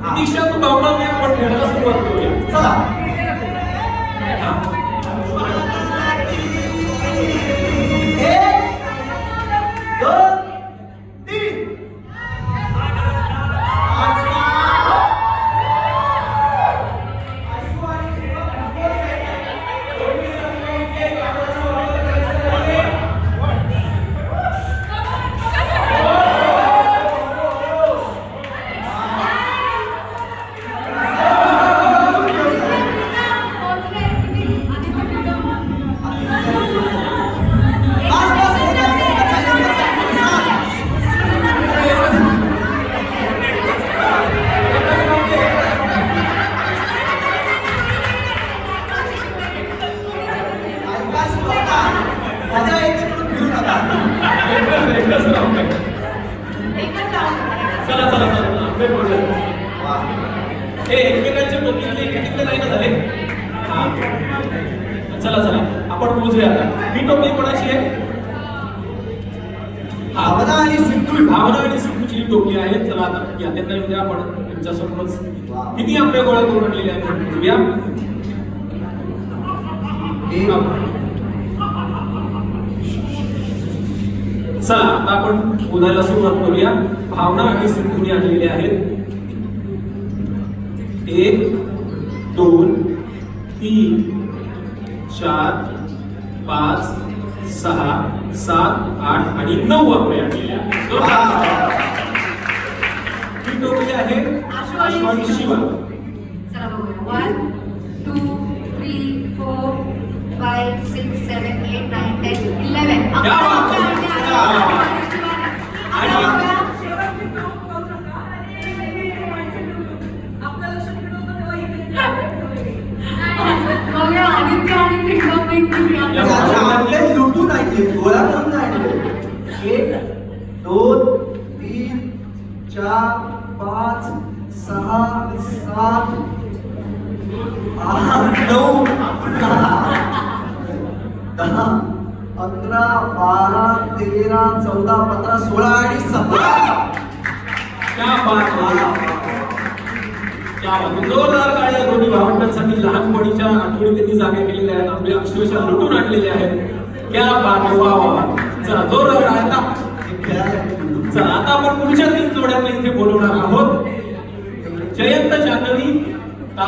प्रतीक्षा तू गावणार नाही आपण खेळायला सुरुवात करूया. चला. चला चला. हे एकमेकांचे बघितले एकमेकांचे नाही ना झाले. चला चला. आपण आता ही टोपली कोणाची आहे. भावना आणि सिंधू. भावना आणि सिद्धूची ही टोपली आहे. चला आता या त्यांना येऊ द्या आपण. त्यांच्यासमोरच. किती आपल्या गोळ्या करून आणलेल्या आहेत बघूया. एक चला आता आपण बोलायला सुरुवात करूया. भावना आणि सिंधूने आणलेले आहेत. एक दोन तीन चार पाच सहा सात आठ आणि नऊ आपले आणलेले आहेत. ही. आहे Ashu Shiva. One two three four five six seven eight nine लुटून आणले गोळा करून नाही एक दोन तीन चार पाच सहा सात आठ नऊ दहा अकरा बारा तेरा चौदा पंधरा सोळा आणि सतरा. क्या बात जोरदार टाळ्या दोन्ही भावंडांसाठी? लहानपणीच्या आठवणी त्यांनी जागे केलेल्या आहेत. आपले अक्षरशः लुटून आणलेले आहेत. क्या बात वा वा चला जोरदार टाळ्या आता चला आता आपण पुढच्या तीन जोड्यांना इथे बोलवणार आहोत. जयंत जाधवी